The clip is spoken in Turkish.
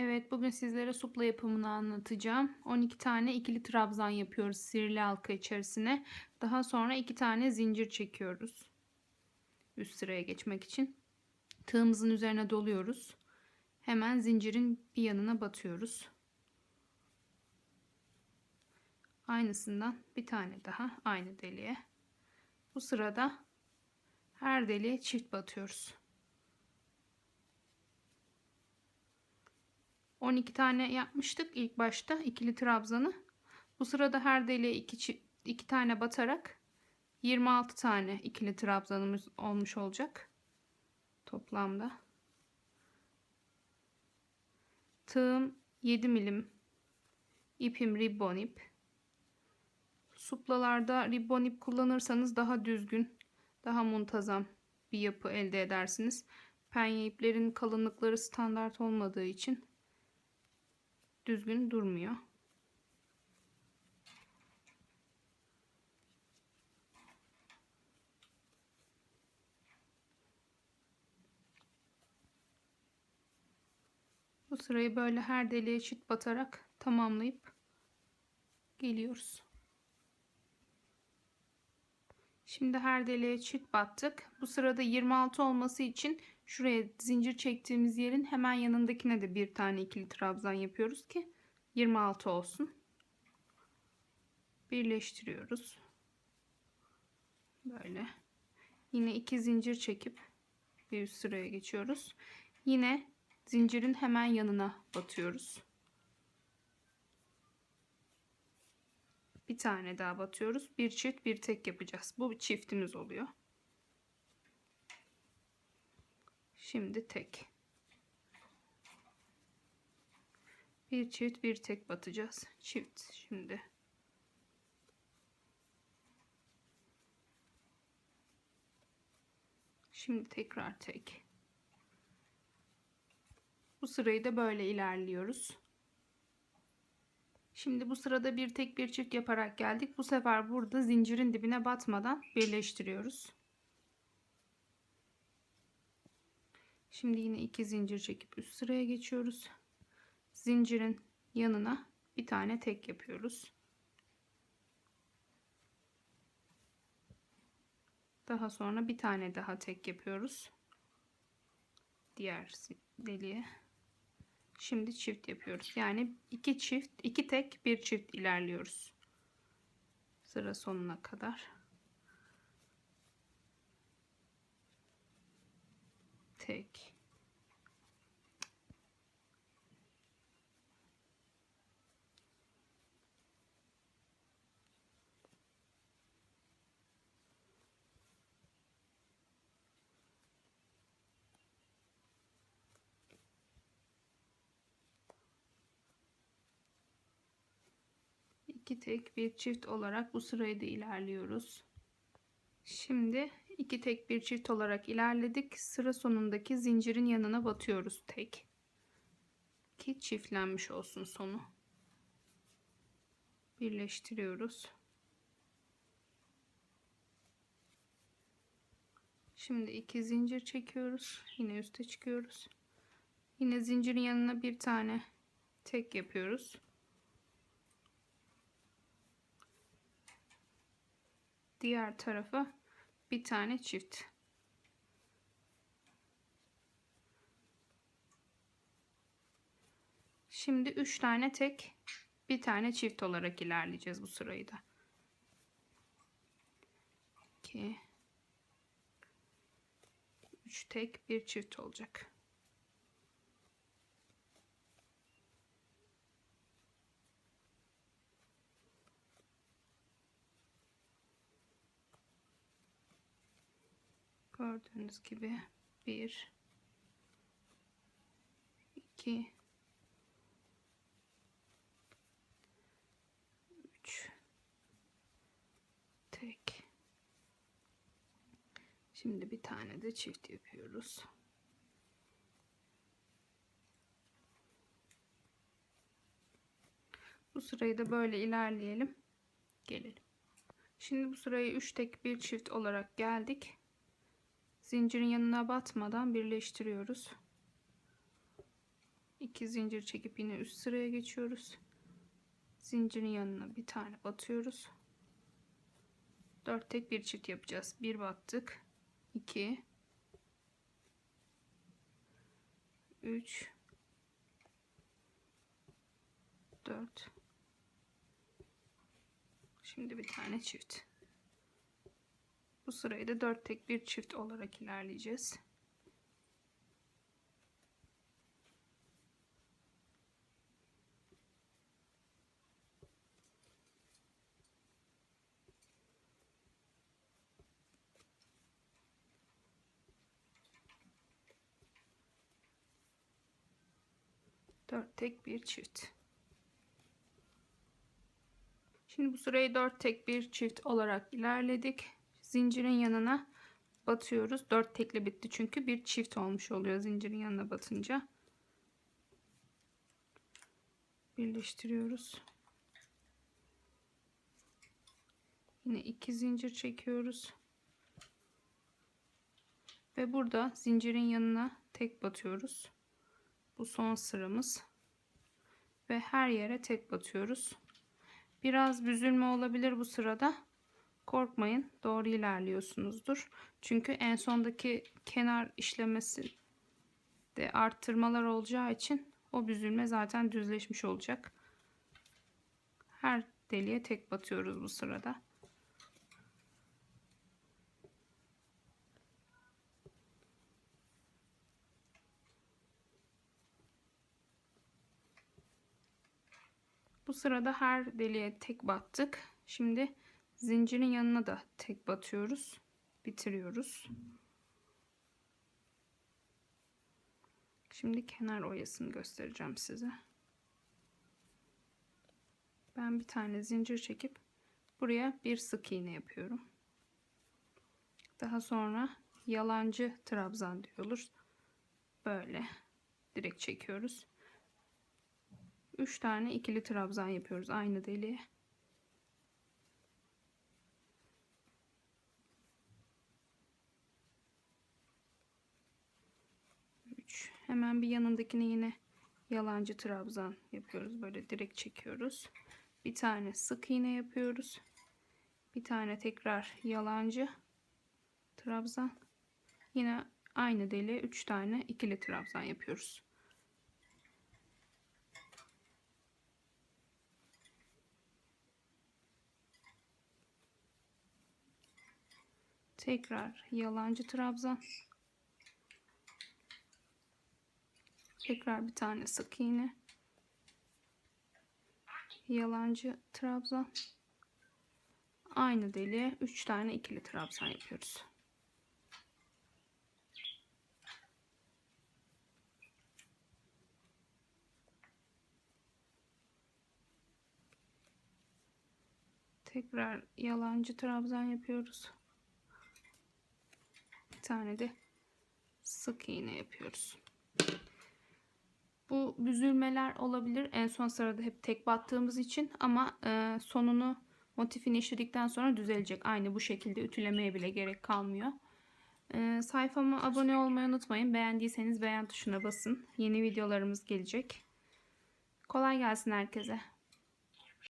Evet, bugün sizlere supla yapımını anlatacağım. 12 tane ikili trabzan yapıyoruz sihirli halka içerisine. Daha sonra 2 tane zincir çekiyoruz. Üst sıraya geçmek için. Tığımızın üzerine doluyoruz. Hemen zincirin bir yanına batıyoruz. Aynısından bir tane daha aynı deliğe. Bu sırada her deliğe çift batıyoruz. 12 tane yapmıştık ilk başta ikili trabzanı. Bu sırada her deliğe 2 2 tane batarak 26 tane ikili trabzanımız olmuş olacak. Toplamda. Tığım 7 milim. ipim ribbon ip. Suplalarda ribbon ip kullanırsanız daha düzgün, daha muntazam bir yapı elde edersiniz. Penye iplerin kalınlıkları standart olmadığı için düzgün durmuyor. Bu sırayı böyle her deliğe çift batarak tamamlayıp geliyoruz. Şimdi her deliğe çift battık. Bu sırada 26 olması için şuraya zincir çektiğimiz yerin hemen yanındakine de bir tane ikili trabzan yapıyoruz ki 26 olsun. Birleştiriyoruz. Böyle. Yine iki zincir çekip bir üst sıraya geçiyoruz. Yine zincirin hemen yanına batıyoruz. Bir tane daha batıyoruz. Bir çift bir tek yapacağız. Bu çiftimiz oluyor. Şimdi tek. Bir çift bir tek batacağız. Çift şimdi. Şimdi tekrar tek. Bu sırayı da böyle ilerliyoruz. Şimdi bu sırada bir tek bir çift yaparak geldik. Bu sefer burada zincirin dibine batmadan birleştiriyoruz. Şimdi yine iki zincir çekip üst sıraya geçiyoruz. Zincirin yanına bir tane tek yapıyoruz. Daha sonra bir tane daha tek yapıyoruz. Diğer deliğe. Şimdi çift yapıyoruz. Yani iki çift, iki tek, bir çift ilerliyoruz. Sıra sonuna kadar. Tek. iki tek bir çift olarak bu sırayı da ilerliyoruz. Şimdi iki tek bir çift olarak ilerledik. Sıra sonundaki zincirin yanına batıyoruz tek. Ki çiftlenmiş olsun sonu. Birleştiriyoruz. Şimdi iki zincir çekiyoruz. Yine üste çıkıyoruz. Yine zincirin yanına bir tane tek yapıyoruz. diğer tarafa bir tane çift. Şimdi 3 tane tek, bir tane çift olarak ilerleyeceğiz bu sırayı da. 2 3 tek, bir çift olacak. Gördüğünüz gibi bir, iki, üç, tek. Şimdi bir tane de çift yapıyoruz. Bu sırayı da böyle ilerleyelim. Gelelim. Şimdi bu sırayı 3 tek bir çift olarak geldik zincirin yanına batmadan birleştiriyoruz. 2 zincir çekip yine üst sıraya geçiyoruz. Zincirin yanına bir tane batıyoruz. 4 tek bir çift yapacağız. Bir battık. 2 3 4 Şimdi bir tane çift. Bu sırayı da 4 tek bir çift olarak ilerleyeceğiz. Dört tek bir çift. Şimdi bu sırayı dört tek bir çift olarak ilerledik. Zincirin yanına batıyoruz. Dört tekli bitti çünkü bir çift olmuş oluyor zincirin yanına batınca. Birleştiriyoruz. Yine iki zincir çekiyoruz. Ve burada zincirin yanına tek batıyoruz. Bu son sıramız. Ve her yere tek batıyoruz. Biraz büzülme olabilir bu sırada. Korkmayın. Doğru ilerliyorsunuzdur. Çünkü en sondaki kenar işlemesi de arttırmalar olacağı için o büzülme zaten düzleşmiş olacak. Her deliğe tek batıyoruz bu sırada. Bu sırada her deliğe tek battık. Şimdi zincirin yanına da tek batıyoruz. Bitiriyoruz. Şimdi kenar oyasını göstereceğim size. Ben bir tane zincir çekip buraya bir sık iğne yapıyorum. Daha sonra yalancı trabzan diyoruz. Böyle direkt çekiyoruz. 3 tane ikili trabzan yapıyoruz aynı deliğe. Hemen bir yanındakine yine yalancı trabzan yapıyoruz. Böyle direkt çekiyoruz. Bir tane sık iğne yapıyoruz. Bir tane tekrar yalancı trabzan. Yine aynı deliğe 3 tane ikili trabzan yapıyoruz. Tekrar yalancı trabzan. Tekrar bir tane sık iğne. Yalancı trabzan. Aynı deliğe 3 tane ikili trabzan yapıyoruz. Tekrar yalancı trabzan yapıyoruz tane de sık iğne yapıyoruz. Bu büzülmeler olabilir. En son sırada hep tek battığımız için ama e, sonunu motifini işledikten sonra düzelecek. Aynı bu şekilde ütülemeye bile gerek kalmıyor. E, sayfama abone olmayı unutmayın. Beğendiyseniz beğen tuşuna basın. Yeni videolarımız gelecek. Kolay gelsin herkese.